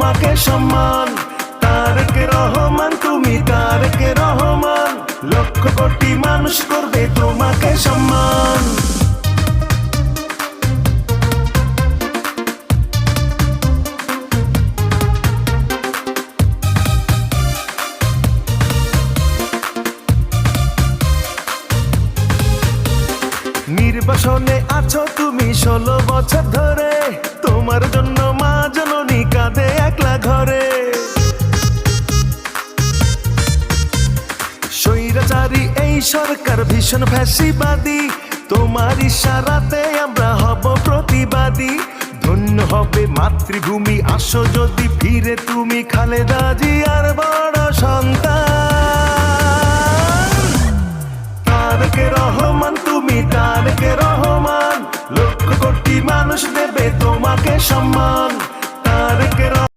তোমাকে সম্মান। তারেক রহমান, তুমি তারেক রহমান। লক্ষ কোটি মানুষ করবে তোমাকে সম্মান। নির্বাসনে আছো তুমি ষোলো বছর ধরে। তোমার স্বৈরাচারী এই সরকার ভীষণ ফ্যাসিবাদী। তোমার ইশারাতে আমরা হব প্রতিবাদী। ধন্য হবে মাতৃভূমি, আসো যদি ফিরে তুমি খালেদা জিয়ার বড় সন্তান। তারকে রহমান, তুমি তারকে রহমান। লক্ষ কোটি মানুষ দেবে তোমাকে সম্মান। তারকে